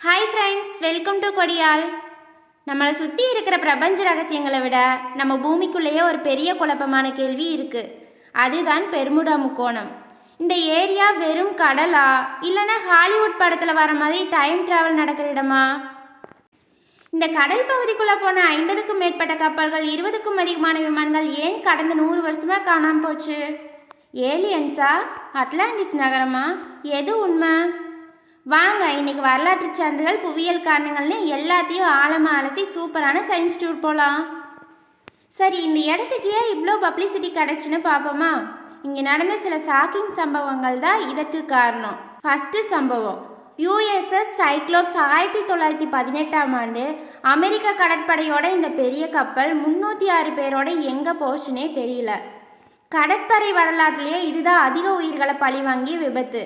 Hi friends welcome to கொடியால் நம்மளை சுற்றி இருக்கிற பிரபஞ்ச ரகசியங்களை விட நம்ம பூமிக்குள்ளேயே ஒரு பெரிய குழப்பமான கேள்வி இருக்குது அதுதான் பெருமுடா முக்கோணம். இந்த ஏரியா வெறும் கடலா? இல்லைன்னா ஹாலிவுட் படத்தில் வர மாதிரி டைம் ட்ராவல் நடக்கிற இடமா? இந்த கடல் பகுதிக்குள்ளே போன ஐம்பதுக்கும் மேற்பட்ட கப்பல்கள் இருபதுக்கும் அதிகமான விமானங்கள் ஏன் கடந்த நூறு வருஷமாக காணாமல் போச்சு? ஏலியன்ஸா அட்லாண்டிஸ் நகரமா? எது உண்மை? வாங்க இன்னைக்கு வரலாற்று சான்றுகள் புவியியல் காரணங்கள்னு எல்லாத்தையும் ஆழமாக அலசி சூப்பரான சயின்ஸ் டூர் போகலாம் சரி இந்த இடத்துக்கு ஏன் இவ்வளோ பப்ளிசிட்டி கிடச்சின்னு பார்ப்போமா இங்கே நடந்த சில ஷாக்கிங் சம்பவங்கள் தான் இதற்கு காரணம். ஃபஸ்ட்டு சம்பவம் யூஎஸ்எஸ் சைக்ளோப்ஸ் ஆயிரத்தி தொள்ளாயிரத்தி பதினெட்டாம் ஆண்டு அமெரிக்க கடற்படையோட இந்த பெரிய கப்பல் முந்நூற்றி ஆறு பேரோட எங்கே போச்சுனே தெரியல. கடற்படை வரலாற்றிலேயே இதுதான் அதிக உயிர்களை பழிவாங்கிய விபத்து.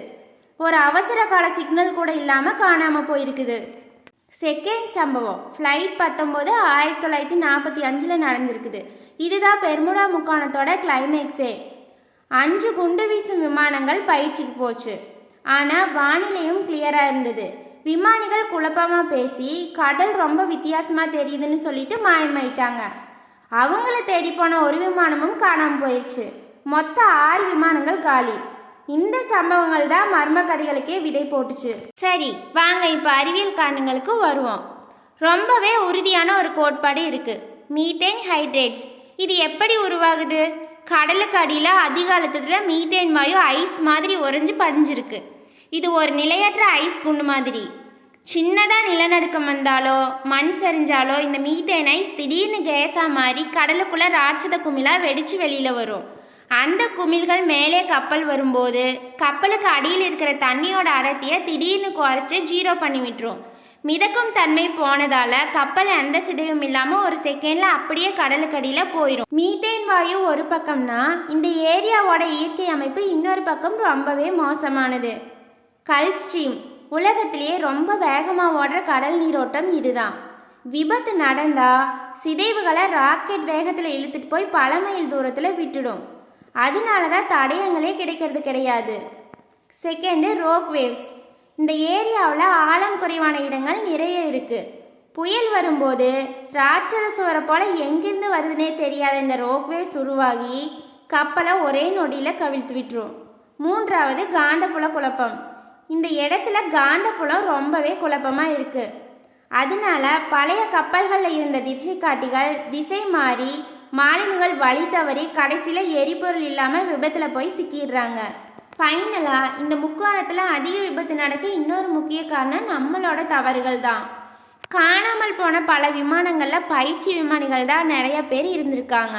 ஒரு அவசர கால சிக்னல் கூட இல்லாமல் காணாமல் போயிருக்குது. செகண்ட் சம்பவம். ஃப்ளைட் பத்தொம்போது ஆயிரத்தி தொள்ளாயிரத்தி நாற்பத்தி அஞ்சில் நடந்திருக்குது. இதுதான் பெர்முடா முக்காணத்தோட கிளைமேக்ஸே அஞ்சு குண்டு வீசும் விமானங்கள் பயிற்சிக்கு போச்சு. ஆனால் வானிலையும் கிளியராக இருந்தது. விமானிகள் குழப்பமாக பேசி கடல் ரொம்ப வித்தியாசமாக தெரியுதுன்னு சொல்லிட்டு மாயமாயிட்டாங்க. அவங்கள தேடி போன ஒரு விமானமும் காணாமல் போயிடுச்சு மொத்த ஆறு விமானங்கள் காலி. இந்த சம்பவங்கள் தான் மர்ம கதைகளுக்கே விதை போட்டுச்சு. சரி வாங்க இப்போ அறிவியல் காரணங்களுக்கு வருவோம். ரொம்பவே உறுதியான ஒரு கோட்பாடு இருக்கு. Methane hydrates. இது எப்படி உருவாகுது? கடலுக்கு அடியில் அதிக அழுத்தத்தில் மீத்தேன் வாயு ஐஸ் மாதிரி உறைஞ்சு படிஞ்சிருக்கு. இது ஒரு நிலையற்ற ஐஸ் குண்டு மாதிரி. சின்னதாக நிலநடுக்கம் வந்தாலோ மண் சரிஞ்சாலோ இந்த மீத்தேன் ஐஸ் திடீர்னு கேஸாக மாறி கடலுக்குள்ளே ராட்சத குமிழாக வெடித்து வெளியில் வரும். அந்த குமிழ்கள் மேலே கப்பல் வரும்போது கப்பலுக்கு அடியில் இருக்கிற தண்ணியோட அடர்த்தியை திடீர்னு குறைச்சி ஜீரோ பண்ணி விட்டுரும். மிதக்கும் தன்மை போனதால கப்பல் எந்த சிதைவும் இல்லாமல் ஒரு செகண்ட்ல அப்படியே கடலுக்கு அடியில் போயிடும் மீத்தேன் வாயு ஒரு பக்கம்னா இந்த ஏரியாவோட இயற்கை அமைப்பு இன்னொரு பக்கம் ரொம்பவே மோசமானது. கல் ஸ்ட்ரீம் உலகத்திலேயே ரொம்ப வேகமாக ஓடுற கடல் நீரோட்டம் இதுதான். விபத்து நடந்தா சிதைவுகளை ராக்கெட் வேகத்தில் இழுத்துட்டு போய் பல மைல் தூரத்தில் விட்டுடும். அதனால தான் தடயங்களே கிடைக்கிறது கிடையாது. செகண்டு ரோக் வேவ்ஸ் இந்த ஏரியாவில் ஆழம் குறைவான இடங்கள் நிறைய இருக்குது புயல் வரும்போது ராட்சத சுவரை போல் எங்கிருந்து வருதுன்னே தெரியாத இந்த ரோக் வேவ்ஸ் உருவாகி கப்பலை ஒரே நொடியில் கவிழ்த்து விட்டுரும். மூன்றாவது காந்தப்புல குழப்பம். இந்த இடத்துல காந்தப்புலம் ரொம்பவே குழப்பமாக இருக்குது அதனால பழைய கப்பல்களில் இருந்த திசை காட்டிகள் திசை மாறி மாலுமிகள் வழி தவறி கடைசியில் எரிபொருள் இல்லாமல் விபத்தில் போய் சிக்கிடுறாங்க. ஃபைனலாக இந்த முக்கோணத்தில் அதிக விபத்து நடக்க இன்னொரு முக்கிய காரணம் நம்மளோட தவறுகள் தான். காணாமல் போன பல விமானங்களில் பயிற்சி விமானிகள் தான் நிறைய பேர் இருந்திருக்காங்க.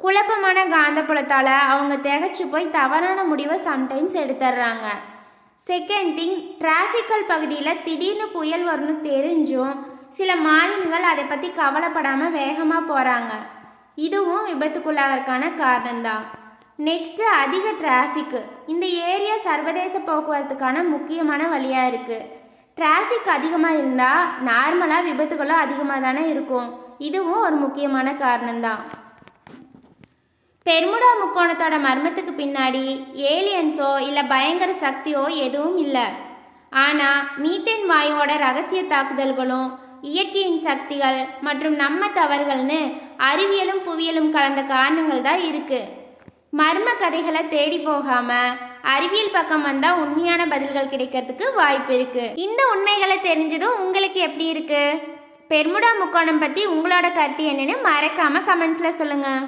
குழப்பமான காந்தப்புலத்தால் அவங்க திகச்சு போய் தவறான முடிவை சம்டைம்ஸ் எடுத்துடுறாங்க. செகண்ட் திங் டிராஃபிக்கல் பகுதியில் திடீர்னு புயல் வரும்னு தெரிஞ்சும் சில மாலுமிகள் அதை பற்றி கவலைப்படாமல் வேகமாக போகிறாங்க இதுவும் விபத்துக்குள்ளாகிறதுக்கான காரணம்தான். நெக்ஸ்ட்டு அதிக டிராஃபிக்கு இந்த ஏரியா சர்வதேச போக்குவரத்துக்கான முக்கியமான வழியாக இருக்குது டிராஃபிக் அதிகமாக இருந்தால் நார்மலாக விபத்துகளும் அதிகமாக தானே இருக்கும். இதுவும் ஒரு முக்கியமான காரணம்தான். பெர்முடா முக்கோணத்தோட மர்மத்துக்கு பின்னாடி ஏலியன்ஸோ இல்லை பயங்கர சக்தியோ எதுவும் இல்லை. ஆனால் மீத்தேன் வாயுவோட ரகசிய தாக்குதல்களும் இயற்கையின் சக்திகள் மற்றும் நம்ம தவறுகள்னு அறிவியலும் புவியலும் கலந்த காரணங்கள் தான் இருக்குது மர்ம கதைகளை தேடி போகாமல் அறிவியல் பக்கம் வந்தால் உண்மையான பதில்கள் கிடைக்கிறதுக்கு வாய்ப்பு இருக்குது இந்த உண்மைகளை தெரிஞ்சதும் உங்களுக்கு எப்படி இருக்குது பெர்முடா முக்கோணம் பற்றி உங்களோட கருத்து என்னென்னு மறக்காமல் கமெண்ட்ஸில் சொல்லுங்கள்